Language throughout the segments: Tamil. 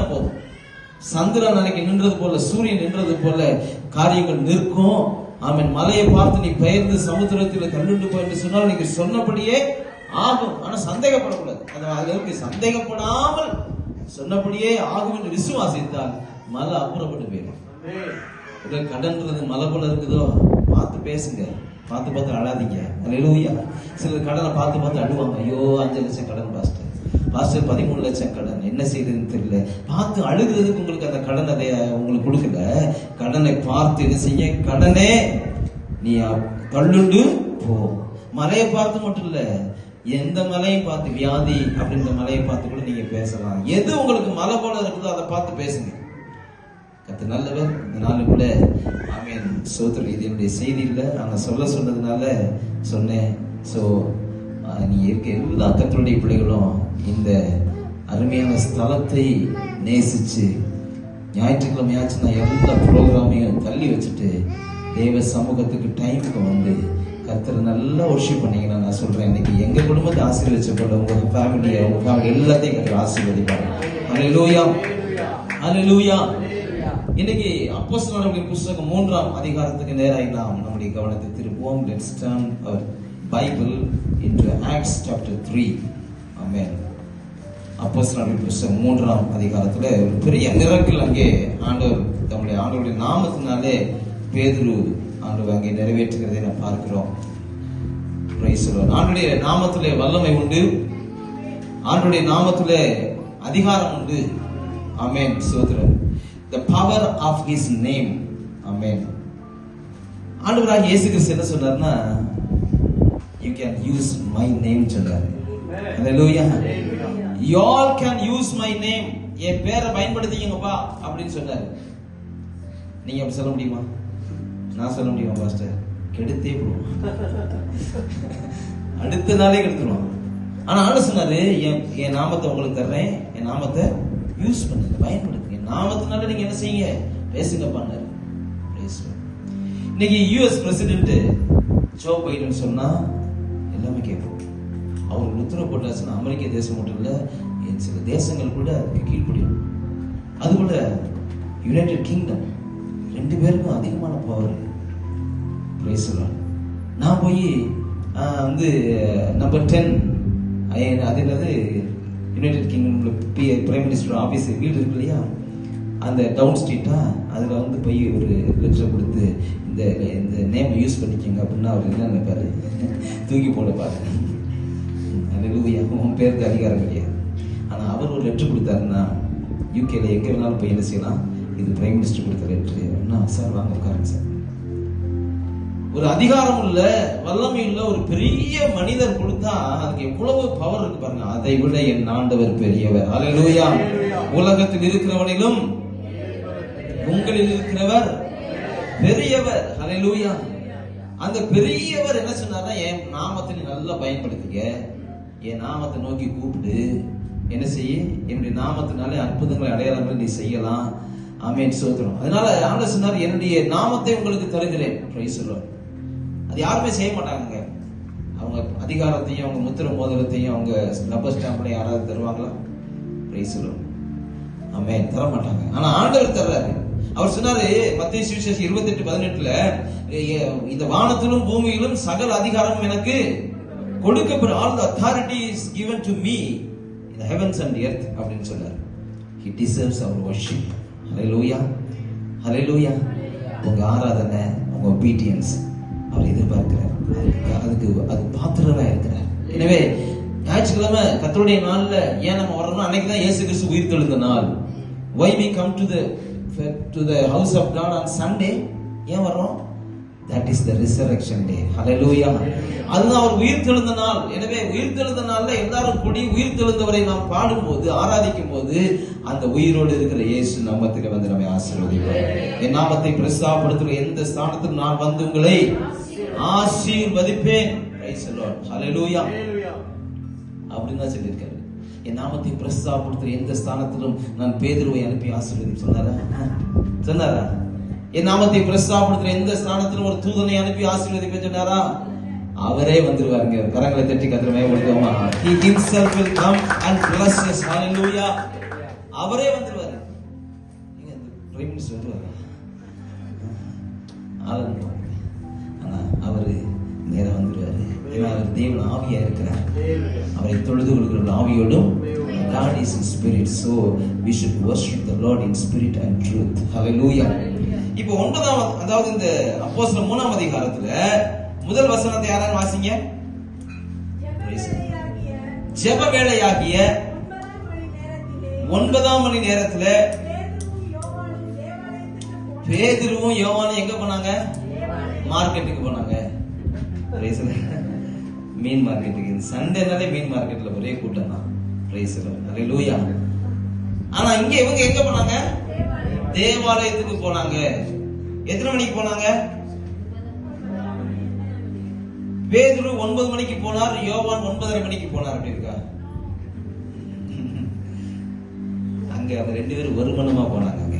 நின்னா போதும் சந்திரன் அன்னைக்கு நின்றது போல சூரியன் நின்றது போல காரியங்கள் நிற்கும். ஆமென். மலையை பார்த்து நீ பெயர்ந்து சமுத்திரத்தில் தள்ளுண்டு போய் சொன்னால் நீங்க சொன்னபடியே ஆகும். ஆனா சந்தேகப்படக்கூடாது. அளவுக்கு சந்தேகப்படாமல் சொன்னபடியே ஆகும் என்று விசுவாசித்தால் மலை அப்புறப்பட்டு போயிடும். கடன்றது மலை போல இருக்குதோ பார்த்து பேசுங்க. பார்த்து பார்த்து அழாதீங்க. அல்லேலூயா சிலர் கடனை பார்த்து பார்த்து அழுவாங்க. ஐயோ அஞ்சு லட்சம் கடன் பாஸ்டர் பாஸ்டர் பதிமூணு லட்சம் கடன். என்ன செய்யறதுன்னு தெரியல. பார்த்து அழுகிறதுக்கு உங்களுக்கு அந்த கடன் அதை உங்களுக்கு கொடுக்கல. கடனை பார்த்து என்ன செய்ய? கடனே நீ தள்ளுண்டு போ. மலையை பார்த்து மட்டும் இல்ல எந்த மலையும் பார்த்து வியாதி அப்படின்ற மலையை பார்த்து கூட நீங்க பேசலாம். எது உங்களுக்கு மலை போல இருக்குதோ அதை பார்த்து பேசுங்க. கத்து நல்லவர். இந்த நாள் கூட ஆமீன். சோத்திர இது என்னுடைய செய்தி இல்லை. நாங்கள் சொல்ல சொன்னதுனால சொன்னேன். ஸோ நீ இருக்க எல்லா கத்தருடைய பிள்ளைகளும் இந்த அருமையான ஸ்தலத்தை நேசிச்சு ஞாயிற்றுக்கிழமையாச்சும் நான் எல்லா ப்ரோக்ராமையும் தள்ளி வச்சுட்டு தெய்வ சமூகத்துக்கு டைமுக்கு வந்து கர்த்தர் நல்லா ஒர்ஷிப் பண்ணீங்கன்னா நான் சொல்றேன். இன்னைக்கு எங்க குடும்பத்தை ஆசீர்வதிச்ச போல உங்க ஃபேமிலியை உங்க ஃபேமிலி எல்லாத்தையும் கர்த்தர் ஆசீர்வதிப்பாங்க அல்லேலூயா லூயா இன்னைக்கு அப்போஸ்தலர்களின் புஸ்தகம் மூன்றாம் அதிகாரத்துக்கு நேராக நாம் நம்முடைய கவனத்தை திருப்புவோம். லெட்ஸ் டர்ன் அவர் பைபிள் இன்று ஆக்ட்ஸ் சாப்டர் 3 ஆமென் அப்போஸ்தலர்களின் புஸ்தகம் மூன்றாம் அதிகாரத்துல ஒரு பெரிய மிரக்கல் அங்கே ஆண்டவர் தம்முடைய ஆண்டவருடைய நாமத்தினாலே பேதுரு ஆண்டவர் அங்கே நிறைவேற்றுகிறதை நாம் பார்க்கிறோம். ஆண்டுடைய நாமத்திலே வல்லமை உண்டு. ஆண்டுடைய நாமத்திலே அதிகாரம் உண்டு. ஆமென் சோதரன் the power of his name. ஆமென் ஆண்டவராக இயேசு கிறிஸ்து என்ன சொன்னார்னா you can use my name சொன்னார். Hallelujah you all can use my name என் பேரை பயன்படுத்திக்கங்கப்பா அப்படின்னு சொன்னார். நீங்க அப்படி சொல்ல முடியுமா? நான் சொல்ல முடியுமா பாஸ்டர்? கெடுத்தே போடுவோம். அடுத்த நாளே கெடுத்துருவான் ஆனா ஆண்டு சொன்னாரு என் என் நாமத்தை உங்களுக்கு தர்றேன் என் நாமத்தை யூஸ் பண்ணுங்க பயன்படுத்துங்க. நாமத்தினால நீங்க என்ன செய்யுங்க? பேசுங்க. பண்ணாரு இன்னைக்கு யூஎஸ் பிரசிடென்ட் ஜோ பைடன் சொன்னா எல்லாமே கேட்போம். அவர் உத்தரவு போட்டாச்சுன்னா அமெரிக்க தேசம் மட்டும் இல்லை என் சில தேசங்கள் கூட அதுக்கு கீழ்ப்படியும். அது கூட யுனைடெட் கிங்டம் ரெண்டு பேருக்கும் அதிகமான பவர் பேசலாம் நான் போய் வந்து நம்பர் டென் அது என்னது யுனைடெட் கிங்டம்ல பி பிரைம் மினிஸ்டர் ஆஃபீஸ் வீடு இருக்கு இல்லையா? அந்த டவுன் ஸ்ட்ரீட்டாக அதில் வந்து போய் ஒரு லெட்டர் கொடுத்து இந்த இந்த நேமை யூஸ் பண்ணிக்கோங்க அப்படின்னா அவர் என்ன நினைப்பாரு? தூக்கி போட பாருங்க உன் பேருக்கு அதிகாரம் கிடையாது ஆனால் அவர் ஒரு லெட்டர் கொடுத்தாருன்னா யூகேல எங்கே வேணாலும் போய் என்ன செய்யலாம்? இது பிரைம் மினிஸ்டர் கொடுத்த லெட்ரு சார் வாங்க உட்காருங்க சார். ஒரு அதிகாரம் உள்ள வல்லமை உள்ள ஒரு பெரிய மனிதர் கொடுத்தா அதுக்கு எவ்வளவு பவர் இருக்கு பாருங்க. அதை விட என் ஆண்டவர் பெரியவர். அல்லேலூயா உலகத்தில் இருக்கிறவனிலும் உங்களில் இருக்கிறவர் பெரியவர். அல்லேலூயா அந்த பெரியவர் என்ன சொன்னார்னா என் நாமத்தை நல்லா பயன்படுத்திக்க என் நாமத்தை நோக்கி கூப்பிடு என்ன செய்ய? என்னுடைய நாமத்தினாலே அற்புதங்களை அடையாளங்களை நீ செய்யலாம். ஆமேன். சோத்திரம். அதனால ஆண்டவர் சொன்னார் என்னுடைய நாமத்தை உங்களுக்கு தருகிறேன். சொல்லுவார் அது யாருமே செய்ய மாட்டாங்க அவங்க அதிகாரத்தையும் அவங்க முத்திர மோதிரத்தையும் அவங்க ரப்பர் ஸ்டாம்ப்ல யாராவது தருவாங்களா? பிரைஸ் சொல்லுவாங்க ஆமென். தர மாட்டாங்க. ஆனா ஆண்டவர் தர்றாரு. அவர் சொன்னாரு மத்திய சுவிசேஷம் இருபத்தி எட்டு பதினெட்டுல இந்த வானத்திலும் பூமியிலும் சகல அதிகாரமும் எனக்கு கொடுக்கப்படும் all the authority is given to me in the heavens and earth அப்படின்னு சொன்னார். He deserves our worship hallelujah hallelujah உங்க ஆராதனை உங்க ஒபீடியன்ஸ் அவர் எதிர்பார்க்கிறார். அதுக்கு- அது பாத்திரரா இருக்கிறார். எனவே ஞாயிற்றுக்கிழமை கத்தருடைய நாளில் ஏன் நம்ம வரணும் அன்னைக்கு தான் இயேசு கிறிஸ்து உயிர் தெழுந்த நாள். Why we come to the to the house of God on Sunday ஏன் வர்றோம்? That is the resurrection day hallelujah அதுதான் அவர் உயிர் தெழுந்த நாள். எனவே உயிர் தெழுந்த நாள்ல எல்லாரும் கூடி உயிர் தெழுந்தவரை நாம் பாடும்போது ஆராதிக்கும் போது அந்த உயிரோடு இருக்கிற இயேசு நாமத்துக்கு வந்து நம்மை ஆசீர்வதிப்பார். என் நாமத்தை பிரஸ்தாபப்படுத்துகிற எந்த ஸ்தானத்திலும் நான் வந்து உங்களை ஆசீர்வதிப்பேன். ஹலலூயா அப்படின்னு தான் சொல்லியிருக்காரு. என் நாமத்தை பிரஸ்தாபப்படுத்துகிற எந்த ஸ்தானத்திலும் நான் பேதருவை அனுப்பி ஆசீர்வதி சொன்னாரா? சொன்னாரா? என் நாமத்தை பிரஸ்தாபடுத்துற எந்த ஸ்தானத்திலும் ஒரு தூதனை அனுப்பி ஆசீர்வதிப்பேன் சொன்னாரா? அவரே வந்துருவாருங்க. கரங்களை தட்டி கத்திரமே கொடுத்தோமா he himself will come and bless us. Hallelujah. அவரே வந்துருவாரு. ஆபீஸ் வருவாரா ஆளுங்க. ஆனா அவரு நேரா வந்துருவாரு. ஏன்னா அவர் தேவன் ஆவியா இருக்கிறார். அவரை தொழுது கொள்கிற ஆவியோடும் God is in spirit so we should worship the Lord in spirit and truth. Hallelujah. இப்போ ஒன்பதாம் அதாவது இந்த அப்போஸ்தலர் மூணாம் அதிகாரத்துல முதல் வசனத்தை யாராவது வாசிங்க? ஜெப வேளையாகிய ஒன்பதாம் மணி நேரத்துல பேதுருவும் யோவானும் எங்க போனாங்க? மார்க்கெட்டுக்கு போனாங்க. மீன் மார்க்கெட்டுக்கு. சண்டேனாலே மீன் மார்க்கெட்ல ஒரே கூட்டம் தான். ஆனா இங்க இவங்க எங்க போனாங்க? தேவாலயத்துக்கு போனாங்க. எத்தனை மணிக்கு போனாங்க? பேதுரு ஒன்பது மணிக்கு போனார் யோவான் ஒன்பதரை மணிக்கு போனார் அப்படி இருக்கா? அங்க அவங்க ரெண்டு பேரும் ஒரு மனமா போனாங்க அங்க.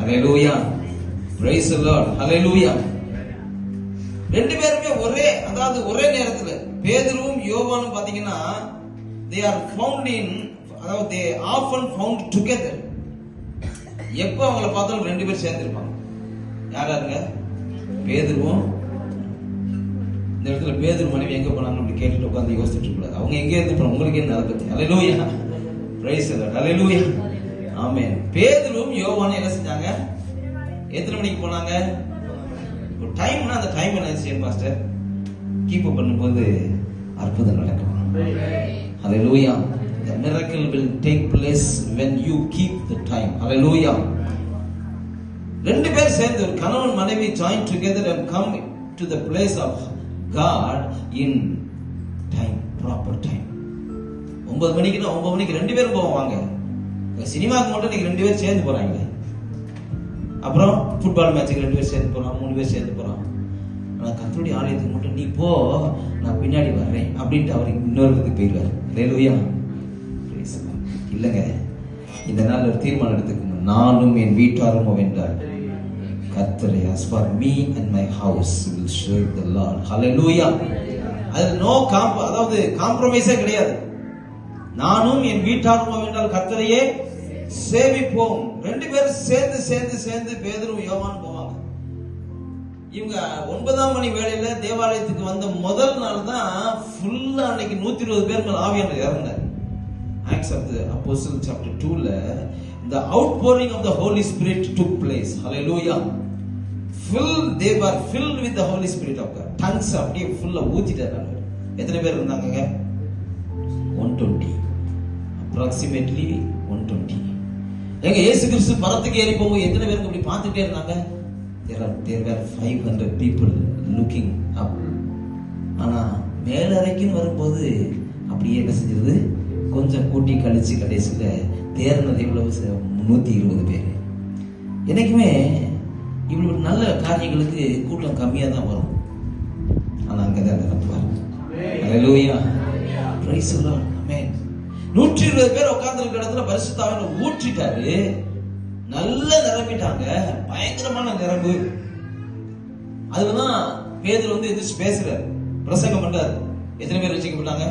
Hallelujah praise the lord. ரெண்டு பேருமே ஒரே அதாவது ஒரே நேரத்துல பேதுருவும் யோவானும் பாத்தீங்கன்னா தே ஆர் ஃபவுண்ட் இன் அதாவது தே ஆஃபன் ஃபவுண்ட் டுகெதர் எப்போ அவங்கள பார்த்தாலும் ரெண்டு பேரும் சேர்ந்துருப்பாங்க. யார் யாருங்க? பேதுருவோம். இந்த இடத்துல பேதுரு மனைவி எங்கே போனாங்க அப்படி கேட்டுட்டு உட்காந்து யோசிச்சுட்டு கூடாது அவங்க எங்கே இருந்து போனாங்க? உங்களுக்கு என்ன அதை பற்றி அலையிலூயா பிரைஸ் அலையிலூயா ஆமே பேதுருவும் யோவானும் என்ன செஞ்சாங்க? எத்தனை மணிக்கு போனாங்க? ஒரு டைம்னா அந்த டைம் என்ன செய்யும் மாஸ்டர் கீப் அப் பண்ணும்போது அற்புதம் நடக்கும். Hallelujah. The miracle will take place when you keep the time. Hallelujah. ரெண்டு பேர் சேர்ந்து ஒரு கணவன் மனைவி join together and come to the place of God in time proper time ஒன்பது மணிக்குன்னா ஒன்பது மணிக்கு ரெண்டு பேரும் போவாங்க சினிமாவுக்கு மட்டும் நீங்க ரெண்டு பேரும் சேர்ந்து போறாங்க அப்புறம் ஃபுட்பால் மேட்சுக்கு ரெண்டு பேர் சேர்ந்து போறோம் மூணு பேர் சேர்ந்து போறோம் நான் கத்தருடைய ஆலயத்துக்கு மட்டும் நீ போ நான் பின்னாடி வர்றேன். அப்படின்ட்டு அவர் இன்னொரு இதுக்கு போயிடுவார். லேலுயா இல்லைங்க இந்த நாள் ஒரு தீர்மானம் எடுத்துக்கணும் நானும் என் வீட்டாரும் வென்றார் கத்தரை as for me and my house will serve the Lord. Hallelujah. அது நோ காம்ப அதாவது காம்ப்ரமைஸே கிடையாது. நானும் என் வீட்டாரும் வென்றால் கத்தரையே சேவிப்போம். ரெண்டு பேரும் சேர்ந்து சேர்ந்து சேர்ந்து பேதரும் யோவான் இவங்க ஒன்பதாம் மணி வேலையில தேவாலயத்துக்கு வந்த முதல் நாள் தான் ஃபுல்லா அன்னைக்கு நூத்தி இருபது பேர் மேல ஆவியானவர் இறந்தார். Acts of the apostle chapter 2ல the outpouring of the Holy Spirit took place hallelujah fill they were filled with the Holy Spirit of God tongues அப்படியே ஃபுல்லா ஊத்திட்டாரு எத்தனை பேர் இருந்தாங்கங்க? 120 approximately 120 எங்க இயேசு கிறிஸ்து பரத்துக்கு ஏறி போகும்போது எத்தனை பேருக்கு அப்படி பார்த்துட்டே இருந்தாங்க? There are there were 500 people looking up. ஆனால் மேலறைக்குன்னு வரும்போது அப்படியே என்ன செஞ்சது கொஞ்சம் கூட்டி கழிச்சு கடைசியில் தேர்னது இவ்வளவு முந்நூற்றி இருபது பேர். என்றைக்குமே இவ்வளவு நல்ல காரியங்களுக்கு கூட்டம் கம்மியாக தான் வரும். ஆனால் அங்கதான் நிரப்புவார் Hallelujah. Praise நூற்றி இருபது பேர் உட்காந்துருக்க இடத்துல பரிசுத்தாவில ஊற்றிட்டாரு. நல்ல நிரம்பிட்டாங்க. பயங்கரமான நிரம்பு. அதுதான் பேதர் வந்து எதிர்த்து பேசுறாரு. பிரசங்கம் பண்றாரு. எத்தனை பேர் வச்சுக்கப்பட்டாங்க?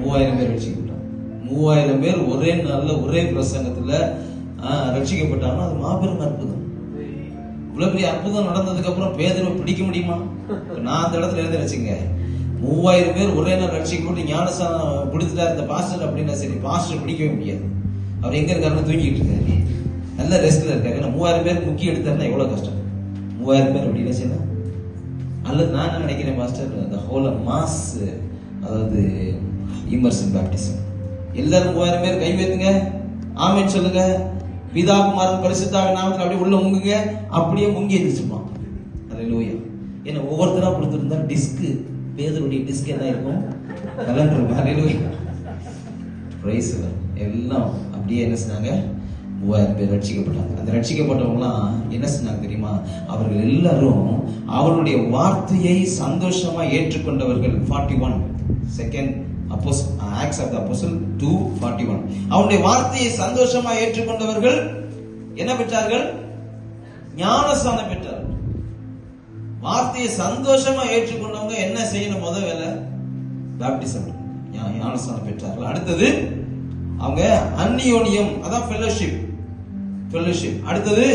மூவாயிரம் பேர் வச்சுக்கப்பட்டாங்க. மூவாயிரம் பேர் ஒரே நாள்ல ஒரே பிரசங்கத்துல ரட்சிக்கப்பட்டாங்கன்னா அது மாபெரும் அற்புதம். இவ்வளவு பெரிய அற்புதம் நடந்ததுக்கு அப்புறம் பேதரை பிடிக்க முடியுமா? நான் அந்த இடத்துல இருந்து வச்சுங்க மூவாயிரம் பேர் ஒரே நாள் ரட்சிக்கப்பட்டு ஞானசானம் பிடித்துட்டா இந்த பாஸ்டர் அப்படின்னா சரி பாஸ்டர் பிடிக்கவே முடியாது. அவர் எங்க இருக்காருன்னு தூங்கிட்டு இருக்காரு. நல்ல ரெஸ்ட்ல இருக்காரு. ஏன்னா மூவாயிரம் பேர் முக்கிய எடுத்தாருன்னா எவ்வளவு கஷ்டம்? மூவாயிரம் பேர் அப்படின்னு செய்யணும் அல்லது நான் நினைக்கிறேன் மாஸ்டர் அந்த ஹோல் மாஸ் அதாவது இமர்சன் பேப்டிசம் எல்லாரும் மூவாயிரம் பேர் கை வைத்துங்க. ஆமென் சொல்லுங்க. பிதா குமாரன் பரிசுத்தாக நாமத்தில் அப்படியே உள்ள முங்குங்க. அப்படியே முங்கி எந்திரிச்சுப்பான் லோயா ஏன்னா ஒவ்வொருத்தராக கொடுத்துருந்தா டிஸ்க்கு பேதருடைய டிஸ்க் என்ன இருக்கும்? கலந்துருக்கும் அல்லேலூயா பிரைஸ் எல்லாம் அப்படியே என்ன செஞ்சாங்க மூவாயிரம் பேர் ரட்சிக்கப்பட்டாங்க. அந்த ரட்சிக்கப்பட்டவங்களாம் என்ன செஞ்சாங்க தெரியுமா? அவர்கள் எல்லாரும் அவருடைய வார்த்தையை சந்தோஷமா ஏற்றுக்கொண்டவர்கள். Forty one second oppose Acts of the apostle two forty one அவருடைய வார்த்தையை சந்தோஷமா ஏற்றுக்கொண்டவர்கள் என்ன பெற்றார்கள்? ஞானஸ்தானம் பெற்றார்கள். வார்த்தையை சந்தோஷமா ஏற்றுக்கொண்டவங்க என்ன செய்யணும்? முத வேலை பேப்டிசம் ஞானஸ்தானம் பெற்றார்கள். அடுத்தது அவங்க அந்நியோனியம் அதான் ஃபெல்லோஷிப் ஃபெல்லோஷிப் அடுத்தது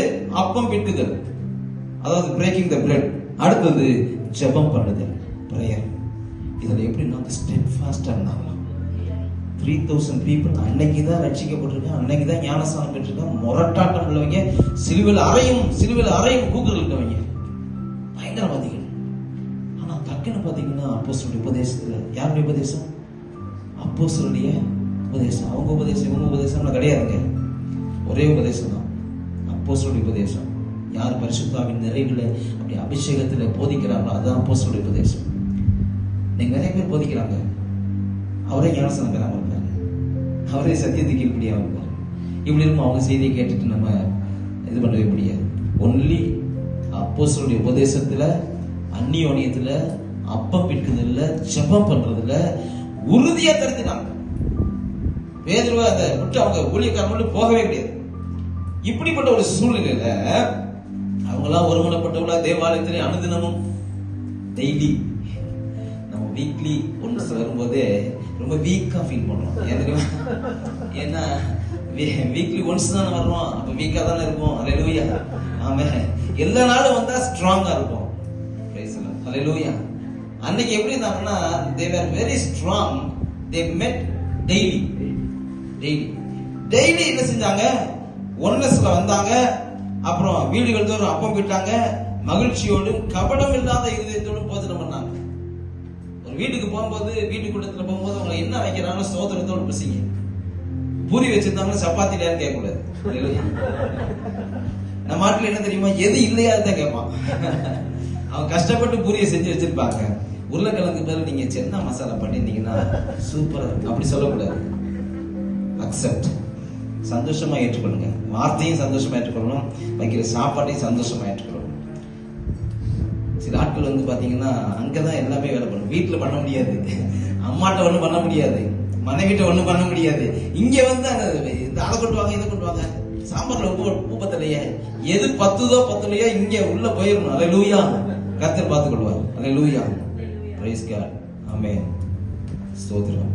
அப்பம் பிட்டுதல். அதாவது பிரேக்கிங் த பிளட் அடுத்தது ஜெபம் பண்ணுதல். ப்ரேயர் இதில் எப்படி நாங்க ஸ்டெப் ஃபாஸ்டாக இருந்தாங்க த்ரீ தௌசண்ட் பீப்புள் அன்னைக்கு தான் ரட்சிக்கப்பட்டிருக்கேன். அன்னைக்கு தான் ஞானஸ்தானம் பெற்றிருக்கேன். முரட்டாட்டம் உள்ளவங்க. சிலுவில் அறையும் சிலுவில் அறையும் கூக்குகள் இருக்கவங்க. பயங்கரவாதிகள். ஆனால் டக்குன்னு அப்போ அப்போஸ்தலருடைய உபதேசத்தில் யாருடைய உபதேசம்? அப்போஸ்தலருடைய உபதேசம். அவங்க உபதேசம் இவங்க உபதேசம்லாம் கிடையாதுங்க. ஒரே உபதேசம் தான் அப்போஸ்தலருடைய உபதேசம். யார் பரிசுத்தாவின் நிறைவில் அப்படி அபிஷேகத்தில் போதிக்கிறாங்களோ அதுதான் அப்போஸ்தலருடைய உபதேசம். நீங்கள் நிறைய பேர் போதிக்கிறாங்க. அவரே ஞானசனம் பெறாமல் இருப்பாரு. அவரே சத்தியத்துக்கு இப்படியாக இருப்பார். இப்படி இருக்கும் அவங்க செய்தியை கேட்டுட்டு நம்ம இது பண்ணவே முடியாது. ஒன்லி அப்போஸ்தலருடைய உபதேசத்தில் அந்நியோனியத்தில் அப்பம் பிடிக்கிறதுல ஜபம் பண்றதுல உறுதியாக தெரிஞ்சுனாங்க பேதுருவ அந்த விட்டு அவங்க ஊழியக்காரங்க விட்டு போகவே கிடையாது. இப்படிப்பட்ட ஒரு சூழ்நிலையில அவங்களாம் ஒருமனப்பட்டவங்களா தேவாலயத்திலே அனுதினமும் டெய்லி நம்ம வீக்லி ஒன்று வரும்போதே ரொம்ப வீக்கா ஃபீல் பண்றோம் ஏன் ஏன்னா வீக்லி ஒன்ஸ் தானே வர்றோம். அப்ப வீக்கா தானே இருப்போம். அலையலூயா ஆமே. எல்லா நாளும் வந்தா ஸ்ட்ராங்கா இருக்கும் அலையலூயா அன்னைக்கு எப்படி இருந்தாங்கன்னா தே வேர் வெரி ஸ்ட்ராங் தே மெட் டெய்லி டெய்லி டெய்லி என்ன செஞ்சாங்க? ஒன்னஸ்ல வந்தாங்க. அப்புறம் வீடுகள் தோறும் அப்பம் விட்டாங்க. மகிழ்ச்சியோடும் கபடம் இல்லாத இருதயத்தோடும் போதனம் பண்ணாங்க. ஒரு வீட்டுக்கு போகும்போது வீட்டு கூட்டத்தில் போகும்போது அவங்க என்ன வைக்கிறாங்க சோதனத்தோடு பிசிங்க. பூரி வச்சிருந்தாங்கன்னா சப்பாத்தி இல்லையான்னு கேட்கக்கூடாது. நம்ம நாட்டில் என்ன தெரியுமா? எது இல்லையா தான் கேட்பான். அவன் கஷ்டப்பட்டு பூரியை செஞ்சு வச்சிருப்பாங்க. உருளைக்கிழங்கு பதில் நீங்க சென்னா மசாலா பண்ணிருந்தீங்கன்னா சூப்பரா அப்படி சொல்லக்கூடாது. அக்செப்ட் சந்தோஷமா ஏற்றுக்கொள்ளுங்க. வார்த்தையும் சந்தோஷமா ஏற்றுக்கொள்ளணும். வைக்கிற சாப்பாட்டையும் சந்தோஷமா ஏற்றுக்கொள்ளணும். சில ஆட்கள் வந்து பாத்தீங்கன்னா அங்கதான் எல்லாமே வேலை பண்ணும். வீட்டுல பண்ண முடியாது. அம்மாட்ட ஒண்ணும் பண்ண முடியாது. மனைவிட்ட ஒண்ணும் பண்ண முடியாது. இங்க வந்து அந்த இந்த அதை கொட்டுவாங்க இதை கொட்டுவாங்க சாம்பார்ல உப்பு உப்பு பத்தலையே. எது பத்துதோ பத்தலையோ இங்க உள்ள போயிடணும். அதை லூயா கத்தர் பார்த்து கொள்வார் அலை லூயா பிரைஸ் காட் ஆமென் ஸ்தோத்திரம்.